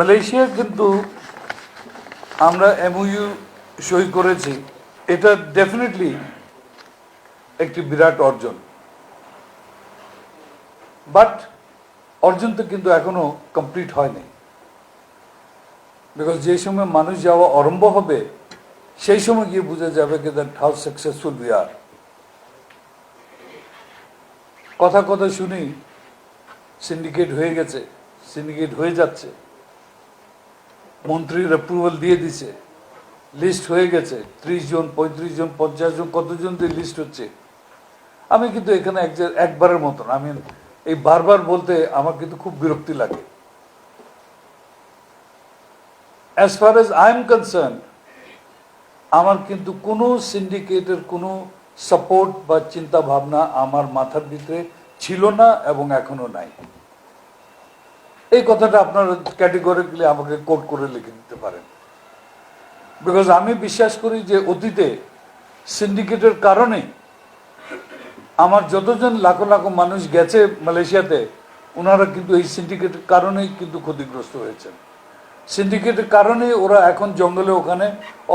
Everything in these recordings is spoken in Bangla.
মালয়েশিয়া কিন্তু আমরা এমওইউ সই করেছি, এটা ডেফিনেটলি একটি বিরাট অর্জন। বাট অর্জন তো কিন্তু এখনও কমপ্লিট হয়নি। বিকজ যে সময় মানুষ যাওয়া আরম্ভ হবে, সেই সময় গিয়ে বোঝা যাবে কি that how successful we are কথা কথা শুনি সিন্ডিকেট হয়ে গেছে সিন্ডিকেট হয়ে যাচ্ছে। মন্ত্রীর অ্যাপ্রুভাল দিয়ে দিছে। লিস্ট হয়ে গেছে। ত্রিশ জন, পঁয়ত্রিশ জন, পঞ্চাশ জন, কতজন দিয়ে লিস্ট হচ্ছে? আমি কিন্তু এখানে এক একবারের মতন। আমি এই বারবার বলতে আমার কিন্তু খুব বিরক্তি লাগে। As far as I am concern আমার কিন্তু কোনো সিন্ডিকেটের কোনো সাপোর্ট বা চিন্তা ভাবনা আমার মাথার ভিতরে ছিল না এবং এখনও নাই। এই কথাটা আপনারা ক্যাটেগরিক্যালি আমাকে কোট করে লিখে দিতে পারেন। বিকজ আমি বিশ্বাস করি যে অতীতে সিন্ডিকেটের কারণে আমার যতজন লাখো লাখো মানুষ গেছে মালয়েশিয়াতে, ওনারা কিন্তু এই সিন্ডিকেটের কারণেই কিন্তু ক্ষতিগ্রস্ত হয়েছেন। সিন্ডিকেটের কারণে ওরা এখন জঙ্গলে ওখানে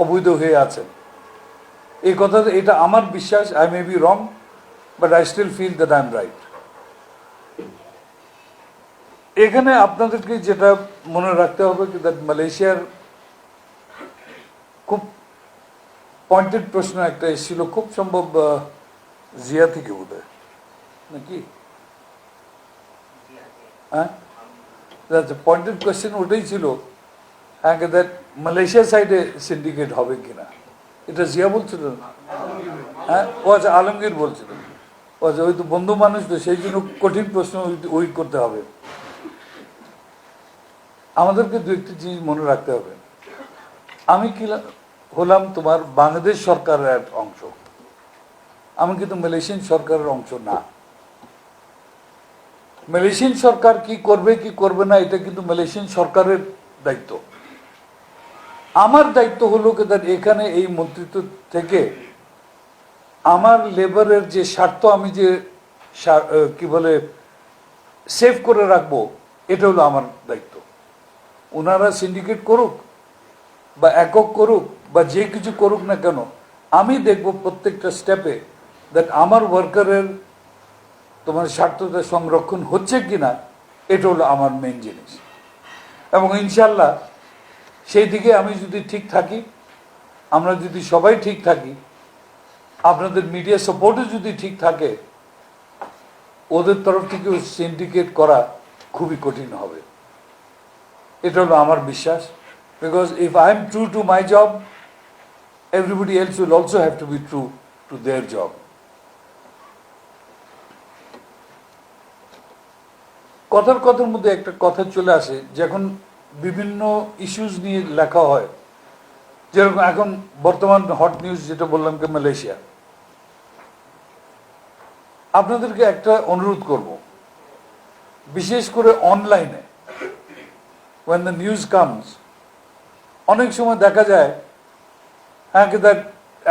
অবৈধ হয়ে আছেন। এই কথা, এটা আমার বিশ্বাস I may be wrong but I still feel that I am right এখানে আপনাদেরকে যেটা মনে রাখতে হবে কি দ্যাট মালয়েশিয়ার খুব পয়েন্টেড প্রশ্ন একটা এসেছিল, খুব সম্ভব জিয়া থেকে বোধ নাকি? হ্যাঁ? পয়েন্টেড কোয়েশ্চেন ওটাই ছিল। হ্যাঁ দ্যাট মালয়েশিয়া সাইডে সিন্ডিকেট হবে কিনা? এটা জিয়া বলছিল না? হ্যাঁ ও আচ্ছা আলমগীর বলছিল। ও আচ্ছা ওই তো বন্ধু মানুষ তো, সেই জন্য কঠিন প্রশ্ন ওই- ওই করতে হবে। আমাদেরকে দু একটি জিনিস মনে রাখতে হবে। আমি কি হলাম তোমার বাংলাদেশ সরকারের এক অংশ। আমি কিন্তু মালয়েশিয়ান সরকারের অংশ না। মালয়েশিয়ান সরকার কি করবে কি করবে না, এটা কিন্তু মালয়েশিয়ান সরকারের দায়িত্ব। আমার দায়িত্ব হলো এখানে এই মন্ত্রিত্ব থেকে আমার লেবারের যে স্বার্থ আমি যে কি বলে, সেভ করে রাখব, এটা হলো আমার দায়িত্ব। ওনারা সিন্ডিকেট করুক বা একক করুক বা যে কিছু করুক না কেন, আমি দেখব প্রত্যেকটা স্টেপে দ্যাট আমার ওয়ার্কারের তোমার স্বার্থটা সংরক্ষণ হচ্ছে কিনা, এটা হলো আমার মেন জিনিস। এবং ইনশাল্লাহ সেই দিকে আমি যদি ঠিক থাকি, আমরা যদি সবাই ঠিক থাকি, আপনাদের মিডিয়া সাপোর্টও যদি ঠিক থাকে, ওদের তরফ থেকে সিন্ডিকেট করা খুবই কঠিন হবে। এটা হলো আমার বিশ্বাস। Because if I am true to my job everybody else will also have to be true to their job কথার কথার মধ্যে একটা কথা চলে আসে, যখন বিভিন্ন ইস্যুস নিয়ে লেখা হয়, যেরকম এখন বর্তমান হট নিউজ যেটা বললাম কি মালয়েশিয়া। আপনাদেরকে একটা অনুরোধ করব, বিশেষ করে অনলাইনে when the news comes, অনেক সময় দেখা যায় হ্যাঁ কি দেখ,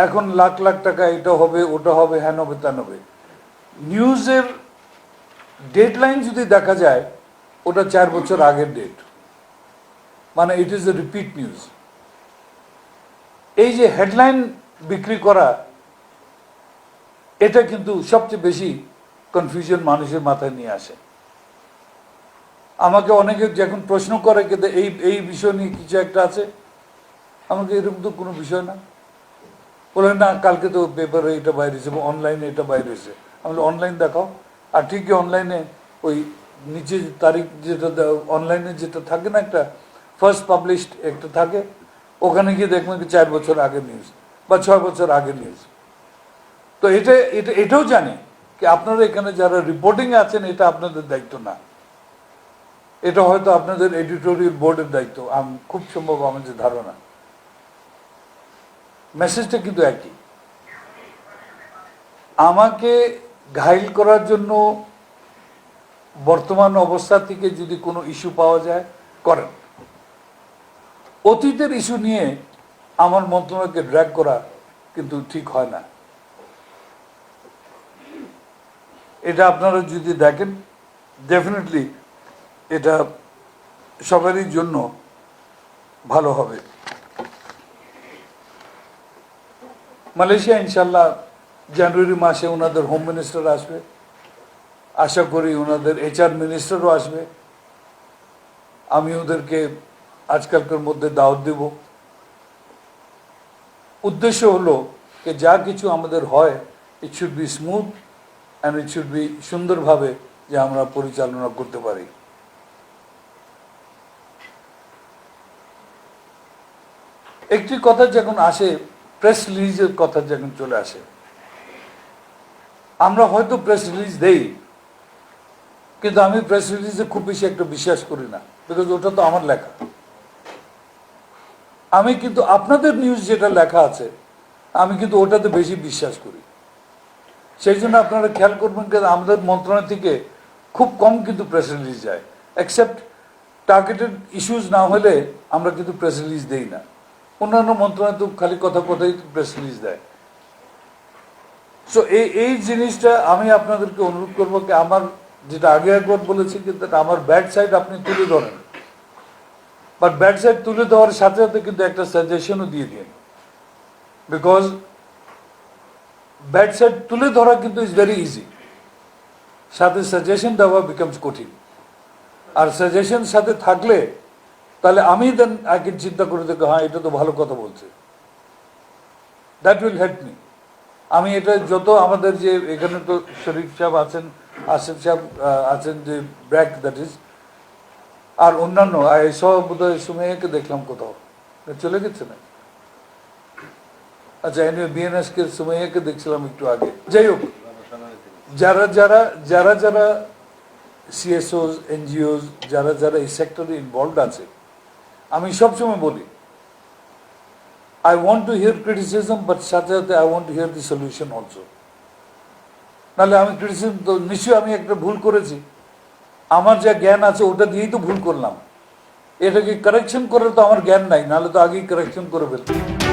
এখন লাখ লাখ টাকা এটা হবে, ওটা হবে হ্যান হবে ত্যান হবে নিউজের ডেডলাইন যদি দেখা যায়, ওটা চার বছর আগের ডেট মানে it is a repeat news এই যে হেডলাইন বিক্রি করা, এটা কিন্তু সবচেয়ে বেশি কনফিউশন মানুষের মাথায় নিয়ে আসে। আমাকে অনেকে যখন প্রশ্ন করে কিন্তু এই এই বিষয় নিয়ে কিছু একটা আছে, আমাকে এরকম তো কোনো বিষয় না। বলে, না, কালকে তো পেপারে এটা বাইরে হয়েছে অনলাইনে এটা বাইরে হয়েছে। আমি অনলাইন দেখাও। আর ঠিকই অনলাইনে ওই নিচে তারিখ যেটা অনলাইনে যেটা থাকে না একটা ফার্স্ট পাবলিশড একটা থাকে, ওখানে গিয়ে দেখবেন কি চার বছর আগে নিউজ বা ছয় বছর আগে নিউজ তো এটা এটা, এটাও জানি। কি আপনারা এখানে যারা রিপোর্টিং আছেন, এটা আপনাদের দায়িত্ব না। এটা হয়তো আপনাদের এডিটোরিয়াল বোর্ডের দায়িত্ব। আম- খুব সম্ভব আমাদের ধারণা। মেসেজটা কিন্তু একই। আমাকে ঘাইল করার জন্য বর্তমান অবস্থা থেকে যদি কোনো ইস্যু পাওয়া যায়, করেন। অতীতের ইস্যু নিয়ে আমার মন্ত্রণালয়কে ড্র্যাগ করা কিন্তু ঠিক হয় না। এটা আপনারা যদি দেখেন ডেফিনেটলি এটা সবারই জন্য ভালো হবে। মালয়েশিয়া ইনশাল্লাহ জানুয়ারি মাসে ওনাদের হোম মিনিস্টার আসবে। আশা করি ওনাদের এইচআর মিনিস্টারও আসবে। আমি ওদেরকে আজকালকার মধ্যে দাওয়াত দেব। উদ্দেশ্য হলো যে যা কিছু আমাদের হয় it should be smooth and it should be সুন্দরভাবে যে আমরা পরিচালনা করতে পারি। একটি কথা যখন আসে প্রেস রিলিজের কথা যখন চলে আসে, আমরা হয়তো প্রেস রিলিজ দেই, কিন্তু আমি প্রেস রিলিজে খুব বেশি একটা বিশ্বাস করি না বিকজ ওটা তো আমার লেখা। আমি কিন্তু আপনাদের নিউজ যেটা লেখা আছে, আমি কিন্তু ওটাতে বেশি বিশ্বাস করি। সেই জন্য আপনারা খেয়াল করবেন কিন্তু আমাদের মন্ত্রণালয় থেকে খুব কম কিন্তু প্রেস রিলিজ যায় অ্যাকসেপ্ট টার্গেটেড ইস্যুজ না হলে আমরা কিন্তু প্রেস রিলিজ দেই না। অন্যান্য মন্ত্রণালয় তো খালি কথা কথাই প্রেস রিলিজ দেয়। সো এই এই জিনিসটা আমি আপনাদেরকে অনুরোধ করব কি আমার যেটা আগে একবার বলেছি কিন্তু আমার ব্যাড সাইড আপনি তুলে ধরেন। বাট ব্যাড সাইড তুলে দেওয়ার সাথে সাথে কিন্তু একটা সাজেশনও দিয়ে দিন। বিকজ ব্যাড সাইড তুলে ধরা কিন্তু ইজ ভেরি ইজি সাথে সাজেশন দেওয়া বিকামস কঠিন। আর সাজেশন সাথে থাকলে তাহলে আমি দেন আগে চিন্তা করে দেখো হ্যাঁ এটা তো ভালো কথা বলছে। দ্যাট উইল হেল্প মি আমি এটা যত আমাদের যে এখানে তো শরীফ সাহেব আছেন, আসিফ সাহেব আছেন যে ব্র্যাক দ্যাট ইজ আর অন্যান্য এসব বোধহয় সুমেয়কে দেখলাম কোথাও। চলে গেছে না? আচ্ছা এনে বিএনএস কে সুমেয়কে দেখছিলাম একটু আগে। যাই হোক, যারা যারা যারা যারা সিএসওস এনজিওস যারা যারা এই সেক্টরে ইনভলভ আছে আমি সবসময় বলি I want to hear criticism but সাথে সাথে I want to hear the solution also নাহলে আমি ক্রিটিসিজম তো নিশ্চয়ই আমি একটা ভুল করেছি। আমার যা জ্ঞান আছে ওটা দিয়েই তো ভুল করলাম। এটাকে কারেকশন করে তো আমার জ্ঞান নাই, নাহলে তো আগেই কারেকশন করে ফেলতাম।